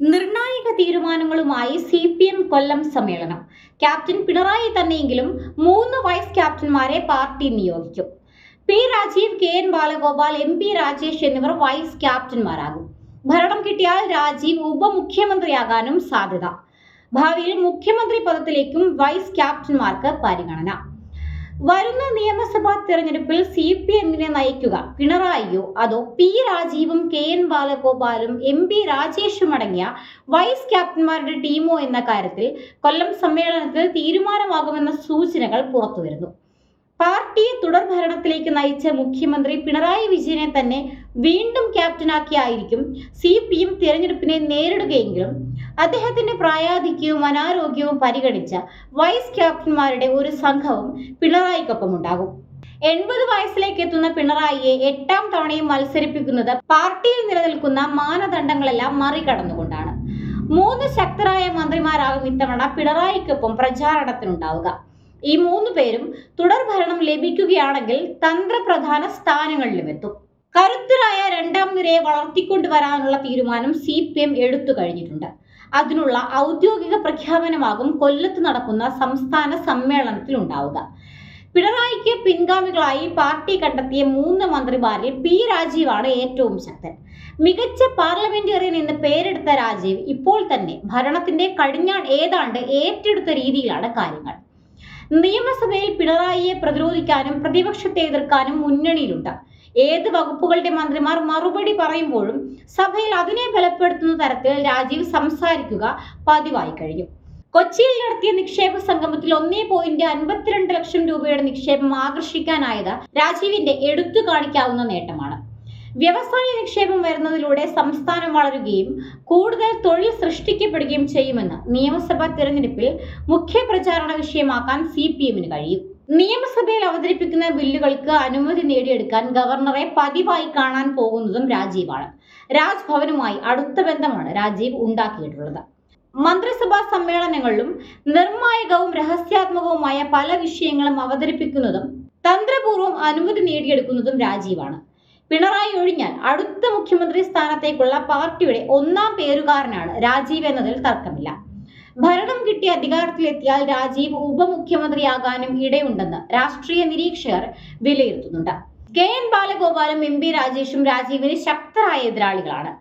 നിർണായക തീരുമാനങ്ങളുമായി C P M Kollam സമ്മേളനം. ക്യാപ്റ്റൻ പിണറായി തന്നെയെങ്കിലും മൂന്ന് വൈസ് ക്യാപ്റ്റന്മാരെ പാർട്ടി നിയോഗിക്കും. P Rajeev K N Balagopal M P Rajesh എന്നിവർ വൈസ് ക്യാപ്റ്റന്മാരാകും. ഭരണം കിട്ടിയാൽ രാജീവ് ഉപമുഖ്യമന്ത്രിയാകാനും സാധ്യത. ഭാവിയിൽ മുഖ്യമന്ത്രി പദത്തിലേക്കും വൈസ് ക്യാപ്റ്റന്മാർക്ക് പരിഗണന. വരുന്ന നിയമസഭാ തെരഞ്ഞെടുപ്പിൽ സി പി എമ്മിനെ നയിക്കുക. പിണറായിയോ? അതോ പി രാജീവും കെ എൻ ബാലഗോപാലും എം പി രാജേഷും അടങ്ങിയ വൈസ് ക്യാപ്റ്റന്മാരുടെ ടീമോ എന്ന കാര്യത്തിൽ കൊല്ലം സമ്മേളനത്തിൽ തീരുമാനമാകുമെന്ന സൂചനകൾ പുറത്തുവരുന്നു. പാർട്ടിയെ തുടർ ഭരണത്തിലേക്ക് നയിച്ച മുഖ്യമന്ത്രി പിണറായി വിജയനെ തന്നെ വീണ്ടും ക്യാപ്റ്റനാക്കിയായിരിക്കും സി പി എം തിരഞ്ഞെടുപ്പിനെ നേരിടുകയെങ്കിലും അദ്ദേഹത്തിന്റെ പ്രായാധിക്യവും അനാരോഗ്യവും പരിഗണിച്ച വൈസ് ക്യാപ്റ്റന്മാരുടെ ഒരു സംഘവും പിണറായിക്കൊപ്പം ഉണ്ടാകും. എൺപത് വയസ്സിലേക്ക് എത്തുന്ന പിണറായിയെ എട്ടാം തവണയും മത്സരിപ്പിക്കുന്നത് പാർട്ടിയിൽ നിലനിൽക്കുന്ന മാനദണ്ഡങ്ങളെല്ലാം മറികടന്നുകൊണ്ടാണ്. മൂന്ന് ശക്തരായ മന്ത്രിമാരാകും ഇത്തവണ പിണറായിക്കൊപ്പം പ്രചാരണത്തിനുണ്ടാവുക. ഈ മൂന്ന് പേരും തുടർഭരണം ലഭിക്കുകയാണെങ്കിൽ തന്ത്രപ്രധാന സ്ഥാനങ്ങളിലും എത്തും. കരുത്തരായ രണ്ടാം നിരയെ വളർത്തിക്കൊണ്ടുവരാനുള്ള തീരുമാനം സി പി എം എടുത്തു കഴിഞ്ഞിട്ടുണ്ട്. അതിനുള്ള ഔദ്യോഗിക പ്രഖ്യാപനമാകും കൊല്ലത്ത് നടക്കുന്ന സംസ്ഥാന സമ്മേളനത്തിൽ ഉണ്ടാവുക. പിണറായിക്ക് പിൻഗാമികളായി പാർട്ടി കണ്ടെത്തിയ മൂന്ന് മന്ത്രിമാരിൽ പി രാജീവാണ് ഏറ്റവും ശക്തൻ. മികച്ച പാർലമെന്റേറിയൻ എന്ന് പേരെടുത്ത രാജീവ് ഇപ്പോൾ തന്നെ ഭരണത്തിന്റെ കടിഞ്ഞാൺ ഏതാണ്ട് ഏറ്റെടുത്ത രീതിയിലാണ് കാര്യങ്ങൾ. നിയമസഭയിൽ പിണറായിയെ പ്രതിരോധിക്കാനും പ്രതിപക്ഷത്തെ എതിർക്കാനും മുന്നണിയിലുണ്ട്. ഏത് വകുപ്പുകളുടെ മന്ത്രിമാർ മറുപടി പറയുമ്പോഴും സഭയിൽ അതിനെ ബലപ്പെടുത്തുന്ന തരത്തിൽ രാജീവ് സംസാരിക്കുക പതിവായി കഴിഞ്ഞു. കൊച്ചിയിൽ നടത്തിയ നിക്ഷേപ സംഗമത്തിൽ ഒന്നേ പോയിന്റ് അൻപത്തിരണ്ട് ലക്ഷം രൂപയുടെ നിക്ഷേപം ആകർഷിക്കാനായത് രാജീവിന്റെ എടുത്തു കാണിക്കാവുന്ന നേട്ടമാണ്. വ്യവസായ നിക്ഷേപം വരുന്നതിലൂടെ സംസ്ഥാനം വളരുകയും കൂടുതൽ തൊഴിൽ സൃഷ്ടിക്കപ്പെടുകയും ചെയ്യുമെന്ന് നിയമസഭാ തിരഞ്ഞെടുപ്പിൽ മുഖ്യ പ്രചാരണ വിഷയമാക്കാൻ സി കഴിയും. നിയമസഭയിൽ അവതരിപ്പിക്കുന്ന ബില്ലുകൾക്ക് അനുമതി നേടിയെടുക്കാൻ ഗവർണറെ പതിവായി കാണാൻ പോകുന്നതും രാജീവാണ്. രാജ്ഭവനുമായി അടുത്ത ബന്ധമാണ് രാജീവ് ഉണ്ടാക്കിയിട്ടുള്ളത്. മന്ത്രിസഭാ സമ്മേളനങ്ങളിലും നിർണായകവും രഹസ്യാത്മകവുമായ പല വിഷയങ്ങളും അവതരിപ്പിക്കുന്നതും തന്ത്രപൂർവം അനുമതി നേടിയെടുക്കുന്നതും രാജീവാണ്. പിണറായി ഒഴിഞ്ഞാൽ അടുത്ത മുഖ്യമന്ത്രി സ്ഥാനത്തേക്കുള്ള പാർട്ടിയുടെ ഒന്നാം പേരുകാരനാണ് രാജീവ് എന്നതിൽ തർക്കമില്ല. ഭരണം കിട്ടി അധികാരത്തിലെത്തിയാൽ രാജീവ് ഉപമുഖ്യമന്ത്രിയാകാനും ഇടയുണ്ടെന്ന് രാഷ്ട്രീയ നിരീക്ഷകർ വിലയിരുത്തുന്നുണ്ട്. കെ എൻ ബാലഗോപാലും എം പി രാജേഷും രാജീവിന് ശക്തരായ എതിരാളികളാണ്.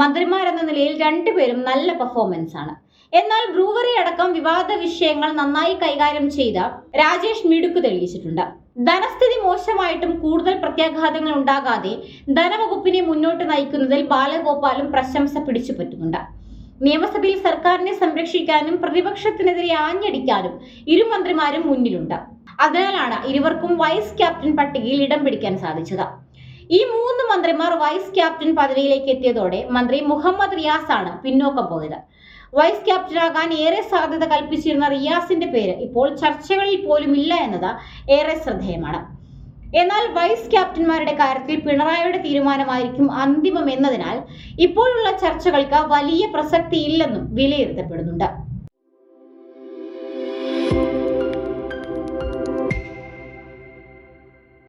മന്ത്രിമാരെന്ന നിലയിൽ രണ്ടുപേരും നല്ല പെർഫോമൻസ് ആണ്. എന്നാൽ ബ്രൂവറി അടക്കം വിവാദ വിഷയങ്ങൾ നന്നായി കൈകാര്യം ചെയ്ത രാജേഷ് മിടുക്ക് തെളിയിച്ചിട്ടുണ്ട്. ധനസ്ഥിതി മോശമായിട്ടും കൂടുതൽ പ്രത്യാഘാതങ്ങൾ ഉണ്ടാകാതെ ധനവകുപ്പിനെ മുന്നോട്ട് നയിക്കുന്നതിൽ ബാലഗോപാലും പ്രശംസ പിടിച്ചുപറ്റുന്നുണ്ട്. നിയമസഭയിൽ സർക്കാരിനെ സംരക്ഷിക്കാനും പ്രതിപക്ഷത്തിനെതിരെ ആഞ്ഞടിക്കാനും ഇരു മന്ത്രിമാരും മുന്നിലുണ്ട്. അതിനാലാണ് ഇരുവർക്കും വൈസ് ക്യാപ്റ്റൻ പട്ടികയിൽ ഇടം പിടിക്കാൻ സാധിച്ചത്. ഈ മൂന്ന് മന്ത്രിമാർ വൈസ് ക്യാപ്റ്റൻ പദവിയിലേക്ക് എത്തിയതോടെ മന്ത്രി മുഹമ്മദ് റിയാസ് ആണ് പിന്നോക്കം പോയത്. വൈസ് ക്യാപ്റ്റനാകാൻ ഏറെ സാധ്യത കൽപ്പിച്ചിരുന്ന റിയാസിന്റെ പേര് ഇപ്പോൾ ചർച്ചകളിൽ പോലും ഇല്ല എന്നത് ഏറെ ശ്രദ്ധേയമാണ്. എന്നാൽ വൈസ് ക്യാപ്റ്റന്മാരുടെ കാര്യത്തിൽ പിണറായിയുടെ തീരുമാനമായിരിക്കും അന്തിമം എന്നതിനാൽ ഇപ്പോഴുള്ള ചർച്ചകൾക്ക് വലിയ പ്രസക്തിയില്ലെന്നും വിലയിരുത്തപ്പെടുന്നുണ്ട്.